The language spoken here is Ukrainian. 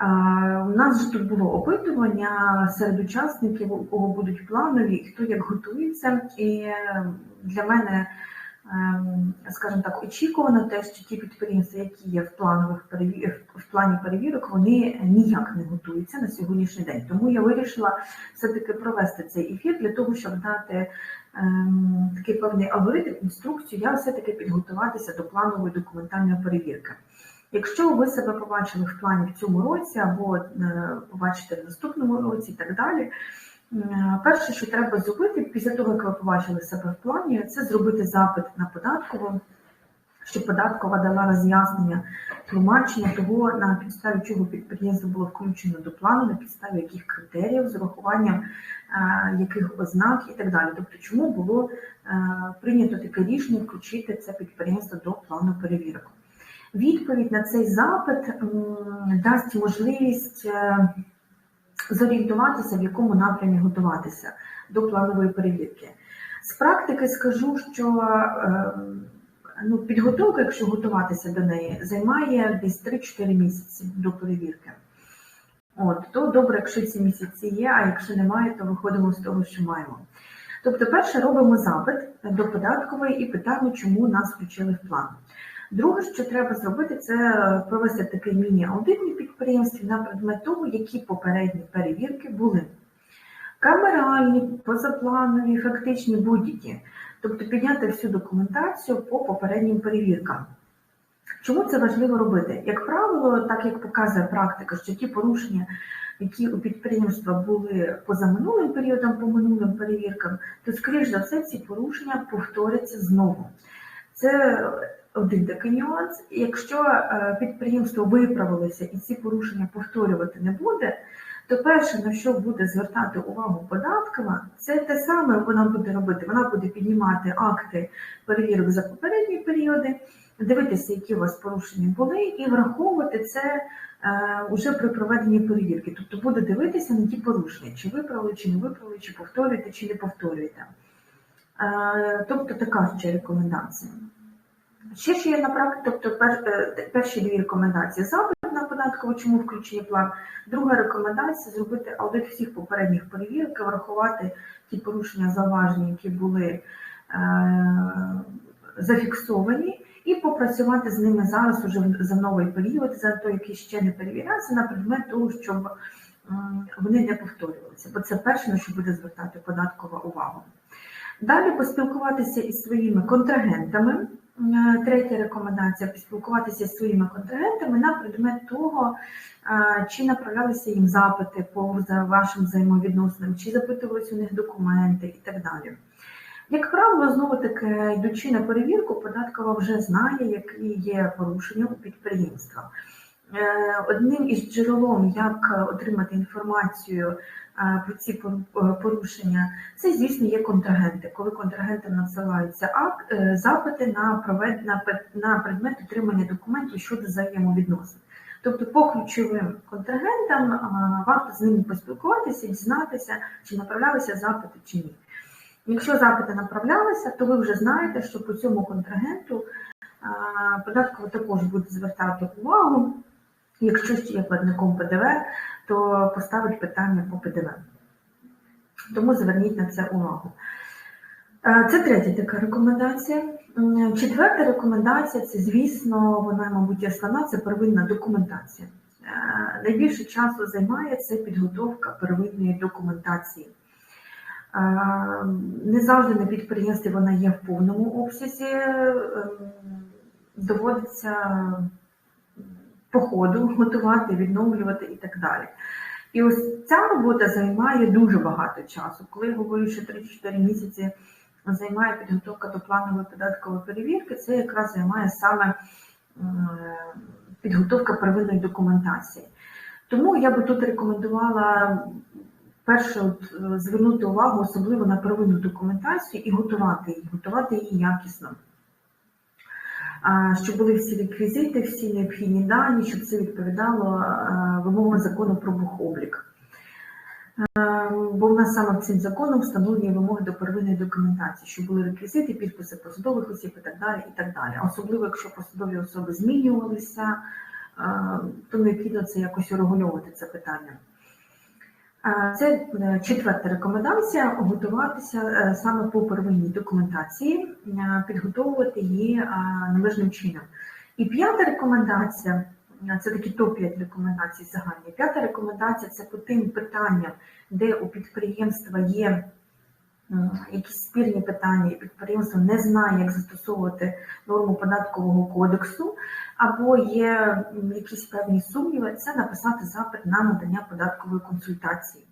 У нас же тут було опитування серед учасників, у кого будуть планові, хто як готується. І е, для мене, ем, скажімо так, очікувано те, що ті підприємства, які є в планових в плані перевірок, вони ніяк не готуються на сьогоднішній день. Тому я вирішила все-таки провести цей ефір для того, щоб дати ем, такий певний алгоритм, інструкцію, я все-таки підготуватися до планової документальної перевірки. Якщо ви себе побачили в плані в цьому році, або е, побачите в наступному році і так далі, е, перше, що треба зробити після того, як ви побачили себе в плані, це зробити запит на податкову, щоб податкова дала роз'яснення, тлумачення того, на підставі чого підприємство було включено до плану, на підставі яких критеріїв, з урахуванням е, яких ознак і так далі. Тобто, чому було прийнято таке рішення включити це підприємство до плану перевірок. Відповідь на цей запит дасть можливість е, зорієнтуватися, в якому напрямі готуватися до планової перевірки. З практики скажу, що е, ну, підготовка, якщо готуватися до неї, займає десь 3-4 місяці до перевірки. От, То добре, якщо ці місяці є, а якщо немає, то виходимо з того, що маємо. Тобто, перше робимо запит до податкової і питаємо, чому нас включили в план. Друге, що треба зробити, це провести такий міні-аудит на підприємстві на предмет того, які попередні перевірки були. Камеральні, позапланові, фактичні будь-які. Тобто підняти всю документацію по попереднім перевіркам. Чому це важливо робити? Як правило, так як показує практика, що ті порушення, які у підприємства були поза минулим періодом, по минулим перевіркам, то, скоріш за все, ці порушення повторяться знову. Це один такий нюанс. Якщо е, підприємство виправилося і ці порушення повторювати не буде, то перше, на що буде звертати увагу податкова, це те саме вона буде робити. Вона буде піднімати акти перевірок за попередні періоди, дивитися, які у вас порушення були, і враховувати це вже при проведенні перевірки. Тобто буде дивитися на ті порушення, чи виправили, чи не виправили, чи повторюєте, чи не повторюєте. Е, тобто така ще рекомендація. Ще ж є на практиці, тобто пер, е, перші дві рекомендації запит на податкову, чому включені план. Друга рекомендація зробити аудит всіх попередніх перевірок, врахувати ті порушення зауваження, які були е, зафіксовані, і попрацювати з ними зараз уже за новий період, за той, який ще не перевірявся, на предмет того, щоб вони не повторювалися. Бо це перше, на що буде звертати податкова увагу. Далі поспілкуватися із своїми контрагентами. Е, третя рекомендація поспілкуватися з своїми контрагентами на предмет того, е, чи направлялися їм запити по вашим взаємовідносинам, чи запитувалися у них документи і так далі. Як правило, знову таки, йдучи на перевірку, податкова вже знає, які є порушення у підприємства. Е, одним із джерелом, як отримати інформацію про ці порушення, це, звісно, є контрагенти. Коли контрагентам надсилаються е, запити на провед... на предмет отримання документів щодо взаємовідносин. Тобто, по ключовим контрагентам варто з ними поспілкуватися, дізнатися, чи направлялися запити чи ні. Якщо запити направлялися, то ви вже знаєте, що по цьому контрагенту податково також буде звертати увагу. Якщо є платником ПДВ, то поставить питання по ПДВ. Тому зверніть на це увагу. Е, це третя така рекомендація. Четверта рекомендація це, звісно, вона, мабуть, основна це первинна документація. Е, найбільше часу займає це підготовка первинної документації. Е, не завжди на підприємстві вона є в повному обсязі, ем, доводиться по ходу готувати, відновлювати і так далі. І ось ця робота займає дуже багато часу. Коли я говорю, що 3-4 місяці займає підготовка до планової податкової перевірки, це якраз займає саме підготовка первинної документації. Тому я би тут рекомендувала перше от, звернути увагу особливо на первинну документацію і готувати її, готувати її якісно щоб були всі реквізити, всі необхідні дані, щоб це відповідало вимогам закону про бухоблік. Бо в нас саме цим законом встановлює вимоги до первинної документації, щоб були реквізити, підписи посадових осіб і так далі. і так далі. Особливо, якщо посадові особи змінювалися, то необхідно це якось урегульовувати це питання. Це е, четверта рекомендація готуватися е, саме по первинній документації, е, підготовувати її належним чином. І п'ята рекомендація це такі топ-5 рекомендацій загальні. П'ята рекомендація це по тим питанням, де у підприємства є якісь спірні питання, і підприємство не знає, як застосовувати норму податкового кодексу, або є якісь певні сумніви, це написати запит на надання податкової консультації.